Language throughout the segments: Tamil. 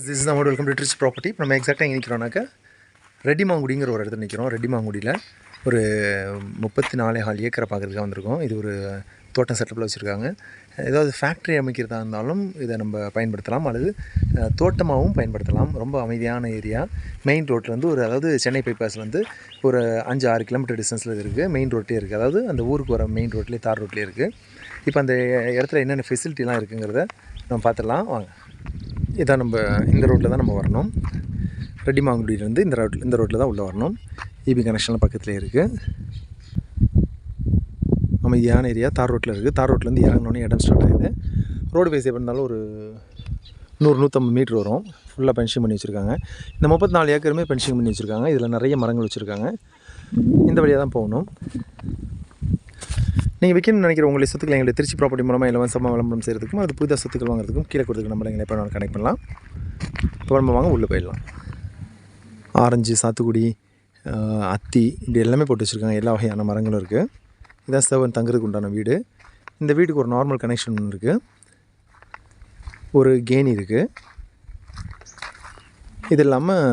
திஸ் இஸ் நம்மளோட வெல்கம் டு ட்ரிச் ப்ராப்பர்ட்டி இப்போ நம்ம எக்ஸாக்டாக எங்கே நிற்கிறோம்னாக்கா ரெட்டிமாங்குடிங்கிற ஒரு இடத்துல நிற்கிறோம் ரெட்டிமாங்குடியில் ஒரு முப்பத்தி நாலே ஹால் ஏக்கரை பார்க்குறதுக்காக வந்திருக்கோம். இது ஒரு தோட்டம் செட்டப்பில் வச்சுருக்காங்க. ஏதாவது ஃபேக்ட்ரி அமைக்கிறதா இருந்தாலும் இதை நம்ம பயன்படுத்தலாம். அல்லது தோட்டமாகவும் பயன்படுத்தலாம். ரொம்ப அமைதியான ஏரியா. மெயின் ரோட்லேருந்து ஒரு அதாவது சென்னை பைபாஸ்லேருந்து ஒரு அஞ்சு ஆறு கிலோமீட்டர் டிஸ்டன்ஸில் இது இருக்குது மெயின் ரோட்லேயே இருக்குது அதாவது அந்த ஊருக்கு வர மெயின் ரோட்லேயே தார் ரோட்லேயே இருக்குது இப்போ அந்த இடத்துல என்னென்ன ஃபெசிலிட்டிலாம் இருக்குங்கிறத நம்ம பார்த்துடலாம். வாங்க. இதான் நம்ம இந்த ரோட்டில் தான் நம்ம வரணும். ரெட்டிமாங்குடியிலேருந்து இந்த ரோட்டில் இந்த ரோட்டில் தான் உள்ளே வரணும். இபி கனெக்ஷன்லாம் பக்கத்தில் இருக்குது அமைதியான ஏரியா தார் ரோட்டில் இருக்குது தார் ரோட்லேருந்து இறங்கினோடனே இடம் ஸ்டார்ட் ஆகுது ரோடு பேஸ் எப்படி இருந்தாலும் ஒரு நூறு நூற்றம்பது மீட்ரு வரும். ஃபுல்லாக பென்ஷன் பண்ணி வச்சுருக்காங்க. இந்த முப்பத்தி நாலு ஏக்கருமே பென்ஷன் பண்ணி வச்சுருக்காங்க. இதில் நிறைய மரங்கள் வச்சுருக்காங்க. இந்த வழியாக தான் போகணும். நீங்கள் விற்கணும்னு நினைக்கிற உங்கள் சொத்துக்களை எங்களுடைய திருச்சி ப்ராப்பர்ட்டி மூலமாக இலவசமாக விளம்பரம் செய்கிறதுக்கும் அது புதிதாக சொத்துக்கள் வாங்குறதுக்கும் கீழே கொடுத்துருக்க நம்மளை எங்களை எப்போ கனெக்ட் பண்ணலாம். இப்போ நம்ம வாங்க உள்ளே போயிடலாம். ஆரஞ்சு சாத்துக்குடி அத்தி இப்படி எல்லாமே போட்டு வச்சுருக்காங்க. எல்லா வகையான மரங்களும் இருக்குது இதான் செவன் தங்குறதுக்கு உண்டான வீடு. இந்த வீட்டுக்கு ஒரு நார்மல் கனெக்ஷன் ஒன்று இருக்குது ஒரு கேணி இருக்குது இது இல்லாமல்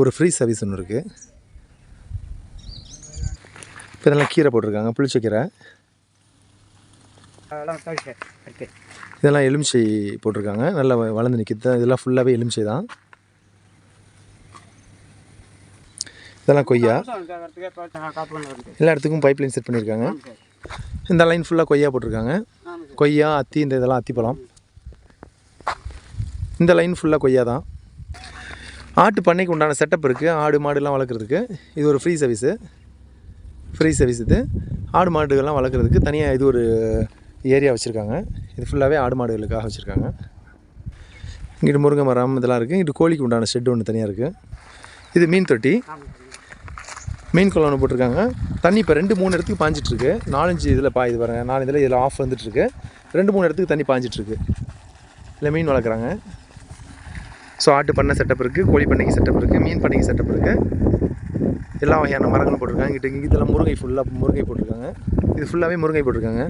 ஒரு ஃப்ரீ சர்வீஸ் ஒன்று இருக்குது இப்போ இதெல்லாம் கீரை போட்டிருக்காங்க புளிச்சக்கீரை. கீரை இதெல்லாம் எலுமிச்சை போட்டிருக்காங்க. நல்லா வளர்ந்து நிற்கிது இதெல்லாம் ஃபுல்லாகவே எலுமிச்சை தான். இதெல்லாம் கொய்யா. எல்லா இடத்துக்கும் பைப் லைன் செட் பண்ணியிருக்காங்க. இந்த லைன் ஃபுல்லாக கொய்யா போட்டிருக்காங்க. கொய்யா அத்தி இந்த இதெல்லாம் அத்திப்பழம். இந்த லைன் ஃபுல்லாக கொய்யா தான். ஆட்டு பண்ணைக்கு உண்டான செட்டப் இருக்குது ஆடு மாடுலாம் வளர்க்குறதுக்கு. இது ஒரு ஃப்ரீ சர்வீஸு ஃப்ரீ சர்வீஸ் இது. ஆடு மாடுகள்லாம் வளர்க்குறதுக்கு தனியாக இது ஒரு ஏரியா வச்சுருக்காங்க. இது ஃபுல்லாகவே ஆடு மாடுகளுக்காக வச்சுருக்காங்க. இங்கிட்டு முருங்கை மரம் இதெல்லாம் இருக்குது இங்கிட்டு கோழிக்கு உண்டான ஷெட் ஒன்று தனியாக இருக்குது இது மீன் தொட்டி. மீன் குளம் ஒன்று போட்டிருக்காங்க. தண்ணி இப்போ ரெண்டு மூணு இடத்துக்கு பாஞ்சிட்ருக்கு நாலஞ்சு இதில் பா இது பாருங்க. நாலு இதில் இதில் ஆஃப் வந்துட்டுருக்கு. ரெண்டு மூணு இடத்துக்கு தண்ணி பாஞ்சிட்ருக்கு இல்லை மீன் வளர்க்குறாங்க. ஸோ ஆட்டு பண்ணை செட்டப் இருக்குது கோழி பண்ணைக்கு செட்டப் இருக்குது மீன் பண்ணைக்கு செட்டப் இருக்குது எல்லா வகையான மரங்களும் போட்டிருக்காங்க. இங்கிட்ட இங்கே இதெல்லாம் முருங்கை ஃபுல்லாக முருங்கை போட்டிருக்காங்க. இது ஃபுல்லாகவே முருங்கை போட்டிருக்காங்க.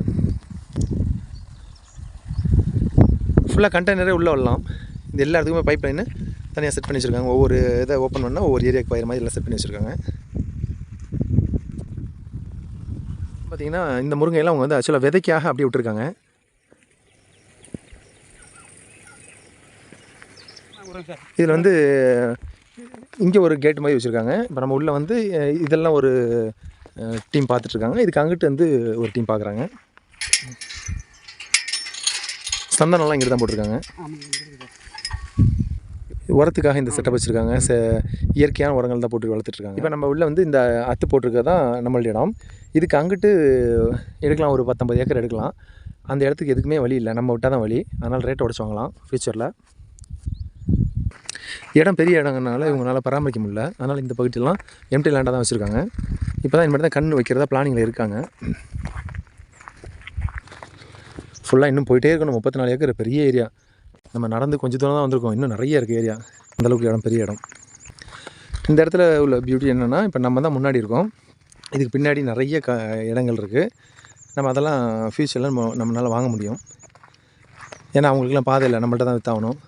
ஃபுல்லாக கண்டெய்னரே உள்ளே வரலாம். இது எல்லா இடத்துக்குமே பைப் லைனு தனியாக செட் பண்ணி வச்சுருக்காங்க. ஒவ்வொரு இதை ஓப்பன் பண்ணால் ஒவ்வொரு ஏரியாவுக்கு பயிர் மாதிரி எல்லாம் செட் பண்ணி வச்சுருக்காங்க. பார்த்தீங்கன்னா இந்த முருங்கையெல்லாம் அவங்க வந்து ஆக்சுவலாக விதைக்காக அப்படியே விட்டுருக்காங்க. இதில் வந்து இங்கே ஒரு கேட் மாதிரி வச்சுருக்காங்க. இப்போ நம்ம உள்ளே வந்து இதெல்லாம் ஒரு டீம் பார்த்துட்ருக்காங்க இதுக்கு அங்கிட்டு வந்து ஒரு டீம் பார்க்குறாங்க. சந்தனம்லாம் இங்கே தான் போட்டிருக்காங்க. உரத்துக்காக இந்த செட்டப் வச்சுருக்காங்க. ச இயற்கையான உரங்கள் தான் போட்டு வளர்த்துட்ருக்காங்க. இப்போ நம்ம உள்ளே வந்து இந்த அத்து போட்டிருக்க தான் நம்மளுடைய இடம். இதுக்கு அங்கிட்டு எடுக்கலாம் ஒரு பத்தொம்பது ஏக்கர் எடுக்கலாம். அந்த இடத்துக்கு எதுக்குமே வழி இல்லை. நம்ம விட்டால் தான் வழி. அதனால் ரேட் உடச்சு வாங்கலாம் ஃப்யூச்சரில் இடம் பெரிய இடங்கனால இவங்களால பராமரிக்க முடியல. அதனால் இந்த பகுதியெல்லாம் எம்டி லேண்டாக தான் வச்சுருக்காங்க. இப்போ தான் இனிமேல் தான் கண் வைக்கிறதா பிளானிங்கில் இருக்காங்க. ஃபுல்லாக இன்னும் போயிட்டே இருக்கணும். முப்பத்தி நாலு ஏக்கர் பெரிய ஏரியா. நம்ம நடந்து கொஞ்சம் தூரம் தான் வந்திருக்கோம். இன்னும் நிறைய இருக்குது ஏரியா. அந்தளவுக்கு இடம் பெரிய இடம். இந்த இடத்துல உள்ள பியூட்டி என்னென்னா இப்போ நம்ம தான் முன்னாடி இருக்கோம். இதுக்கு பின்னாடி நிறைய க இடங்கள் இருக்குது நம்ம அதெல்லாம் ஃப்யூச்சரில் நம்ம நம்மளால் வாங்க முடியும். ஏன்னா அவங்களுக்குலாம் பாதை இல்லை. நம்மள்ட்ட தான் விற்றாகணும்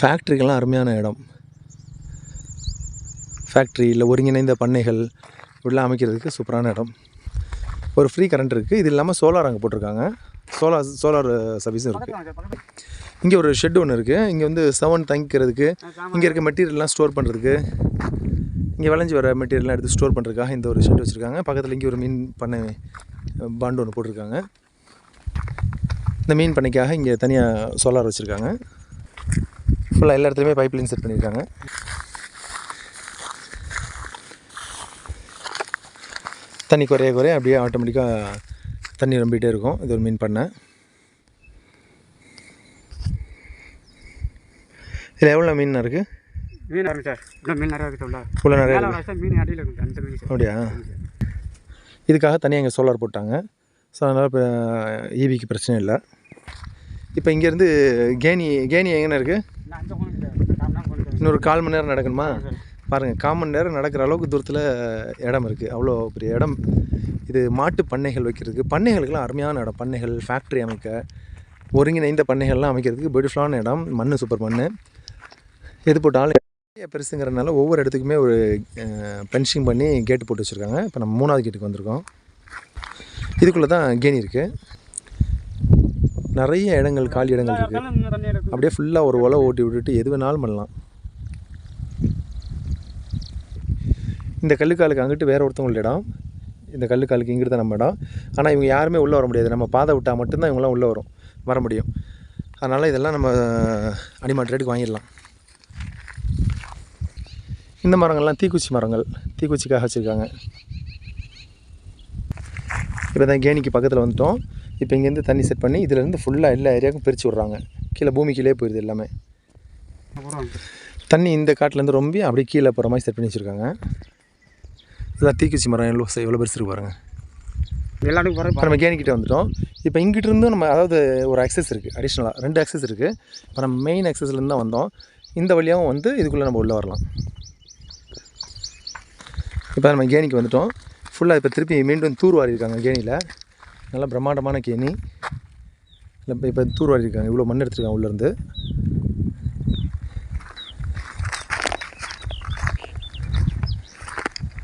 ஃபேக்ட்ரிக்கெல்லாம் அருமையான இடம். ஃபேக்ட்ரி இல்லை ஒருங்கிணைந்த பண்ணைகள் இப்படிலாம் அமைக்கிறதுக்கு சூப்பரான இடம். ஒரு ஃப்ரீ கரண்ட் இருக்குது இது இல்லாமல் சோலார் அங்கே போட்டிருக்காங்க. சோலார் சோலார் சர்வீஸும் இருக்குது இங்கே ஒரு ஷெட் ஒன்று இருக்குது இங்கே வந்து செவன் தங்கிக்கிறதுக்கு இங்கே இருக்க மெட்டீரியல்லாம் ஸ்டோர் பண்ணுறதுக்கு இங்கே விளைஞ்சி வர மெட்டீரியல்லாம் எடுத்து ஸ்டோர் பண்ணுறதுக்காக இந்த ஒரு ஷெட் வச்சுருக்காங்க. பக்கத்தில் இங்கே ஒரு மீன் பண்ணை பாண்டு ஒன்று போட்டிருக்காங்க. இந்த மீன் பண்ணைக்காக இங்கே தனியாக சோலார் வச்சுருக்காங்க. ஃபுல்லாக எல்லா இடத்துலையுமே பைப் லைன் செட் பண்ணியிருக்காங்க தண்ணி குறைய குறைய அப்படியே ஆட்டோமேட்டிக்காக தண்ணி ரொம்பிகிட்டே இருக்கும். இது ஒரு மீன் பண்ணை. இதில் எவ்வளோ மீன் இருக்குது மீன் வருங்க சார். இல்லை மீன் நிறையா இருக்குது உள்ள இவ்வளோ நிறைய மேலே இருக்கு. வர சார் மீன் அடியில் இருக்குது அந்த மீன் சார். அப்படியா? இதுக்காக தனியாக இங்கே சோலார் போட்டாங்க. ஸோ அதனால் இப்போ ஈபிக்கு பிரச்சனை இல்லை. இப்போ இங்கேருந்து கேணி கேணி எங்கேண்ணே இருக்குது இன்னொரு கால் மணி நேரம் நடக்கணுமா? பாருங்கள் கால் மணி நேரம் நடக்கிற அளவுக்கு தூரத்தில் இடம் இருக்குது அவ்வளோ பெரிய இடம். இது மாட்டு பண்ணைகள் வைக்கிறதுக்கு பண்ணைகளுக்கெல்லாம் அருமையான இடம். பண்ணைகள் ஃபேக்ட்ரி அமைக்க ஒருங்கிணைந்த பண்ணைகள்லாம் அமைக்கிறதுக்கு பியூட்டிஃபுல்லான இடம். மண் சூப்பர் மண் எது போட்டாலும் ஏரியா பெருசுங்கிறனால ஒவ்வொரு இடத்துக்குமே ஒரு பென்ஷிங் பண்ணி கேட்டு போட்டு வச்சுருக்காங்க. இப்போ நம்ம மூணாவது கேட்டுக்கு வந்திருக்கோம். இதுக்குள்ளே தான் கேணி இருக்குது நிறைய இடங்கள் காலி இடங்கள் இருக்குது அப்படியே ஃபுல்லாக ஒரு உலை ஓட்டி விட்டுட்டு எது வேணாலும் பண்ணலாம். இந்த கல்லுக்காலுக்கு அங்கிட்டு வேறு ஒருத்தவங்களோட இடம். இந்த கல்லுக்காலுக்கு இங்கிட்டு தான் நம்ம இடம். ஆனால் இவங்க யாருமே உள்ளே வர முடியாது. நம்ம பாதை விட்டால் மட்டும்தான் இவங்களாம் உள்ளே வரும் வர முடியும். அதனால் இதெல்லாம் நம்ம அடிமாட்டு ரேட்டுக்கு வாங்கிடலாம். இந்த மரங்கள்லாம் தீக்குச்சி மரங்கள். தீக்குச்சிக்காக வச்சுருக்காங்க. இப்போ தான் கேணிக்கு பக்கத்தில் வந்துட்டோம். இப்போ இங்கேருந்து தண்ணி செட் பண்ணி இதுலேருந்து ஃபுல்லாக எல்லா ஏரியாவுக்கும் பிரித்து விட்றாங்க. கீழே பூமி கீழே போயிடுது எல்லாமே. தண்ணி இந்த காட்டிலேருந்து ரொம்ப அப்படியே கீழே போகிற மாதிரி செட் பண்ணி வச்சுருக்காங்க. இதெல்லாம் தீக்குச்சி மரம் எவ்வளோ எவ்வளோ பெருசு இருக்கு பாருங்க. எல்லாத்துக்கும் இப்போ போகிற நம்ம கேணிக்கிட்ட வந்துட்டோம். இப்போ இங்கிட்டு இருந்தும் நம்ம அதாவது ஒரு அக்சஸ் இருக்குது அடிஷ்னலாக ரெண்டு அக்சஸ் இருக்குது இப்போ நம்ம மெயின் அக்சஸ்லேருந்து தான் வந்தோம். இந்த வழியாகவும் வந்து இதுக்குள்ளே நம்ம உள்ளே வரலாம். இப்போ நம்ம கேணிக்கு வந்துட்டோம். ஃபுல்லாக இப்போ திருப்பி மீண்டும் தூர்வாரி இருக்காங்க கேணியில். நல்லா பிரம்மாண்டமான கேணி. இப்போ இப்போ தூர்வாரி இருக்காங்க. இவ்வளோ மண் எடுத்துருக்காங்க உள்ளேருந்து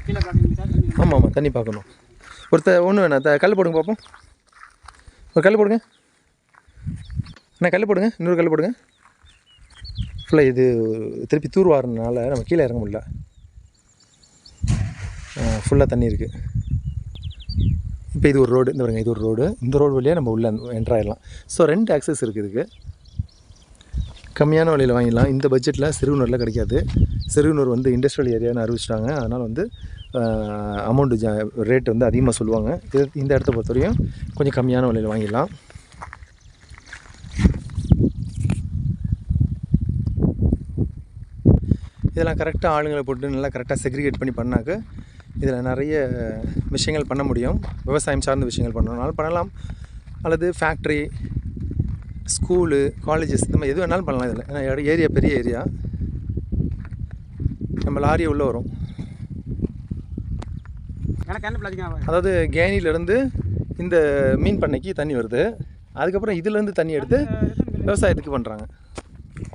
கீழே காட்டுங்க சார் தண்ணி ஆமாம் ஆமாம் தண்ணி பார்க்கணும். ஒருத்தர் ஒன்று வேணாம் த கல் போடுங்க பார்ப்போம் ஒரு கல் போடுங்க. அண்ணா கல் போடுங்க இன்னொரு கல் போடுங்க. ஃபுல்லாக இது திருப்பி தூர்வாருனால நம்ம கீழே இறங்க முடியல. ஃபுல்லாக தண்ணி இருக்குது இப்போ இது ஒரு ரோடு இந்த பாருங்க இது ஒரு ரோடு இந்த ரோடு வழியாக நம்ம உள்ளே என்ட்ராயிடலாம் ஸோ ரெண்டு ஆக்சஸ் இருக்குது இதுக்கு. கம்மியான விலையில் வாங்கிடலாம். இந்த பட்ஜெட்டில் சிறுநூரில் கிடைக்காது. சிறுகுநூர் வந்து இண்டஸ்ட்ரியல் ஏரியான்னு அறிவிச்சிட்டாங்க. அதனால் வந்து அமௌண்ட்டு ஜா ரேட் வந்து அதிகமாக சொல்லுவாங்க. இது இந்த இடத்த பொறுத்தவரையும் கொஞ்சம் கம்மியான விலையில் வாங்கிடலாம். இதெல்லாம் கரெக்டாக ஆளுங்களை போட்டு நல்லா கரெக்டாக செக்ரிகேட் பண்ணி பண்ணாக்க இதில் நிறைய விஷயங்கள் பண்ண முடியும். விவசாயம் சார்ந்த விஷயங்கள் பண்ணணும்னாலும் பண்ணலாம். அல்லது ஃபேக்ட்ரி ஸ்கூலு காலேஜஸ் இந்த மாதிரி எது வேணாலும் பண்ணலாம் இதில். ஏன்னா ஏரியா பெரிய ஏரியா. நம்ம லாரி உள்ளே வரும். அதாவது கேணியிலேருந்து இந்த மீன் பண்ணைக்கு தண்ணி வருது. அதுக்கப்புறம் இதுலேருந்து தண்ணி எடுத்து விவசாயத்துக்கு பண்ணுறாங்க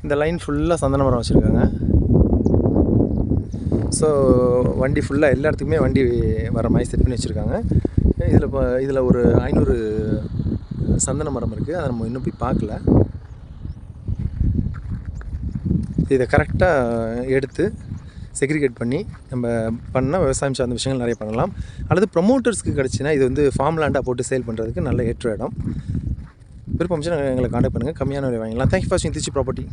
இந்த லைன் ஃபுல்லாக சந்தன மரம் வச்சுருக்காங்க. ஸோ வண்டி ஃபுல்லாக எல்லா இடத்துக்குமே வண்டி வர மாதிரி செட் பண்ணி வச்சுருக்காங்க. இதில் இப்போ இதில் ஒரு ஐநூறு சந்தன மரம் இருக்குது அதை நம்ம இன்னும் போய் பார்க்கல. இதை கரெக்டாக எடுத்து செக்ரிகேட் பண்ணி நம்ம பண்ணால் விவசாயம் சார்ந்த விஷயங்கள் நிறைய பண்ணலாம். அல்லது ப்ரொமோட்டர்ஸ்க்கு கிடச்சின்னா இது வந்து ஃபார்ம் லேண்டாக போட்டு சேல் பண்ணுறதுக்கு நல்ல ஏற்ற இடம். விருப்பம் எங்களை காண்டாக்ட் பண்ணுங்கள் கம்மியான விலை வாங்கிக்கலாம். Thank you for Trichy property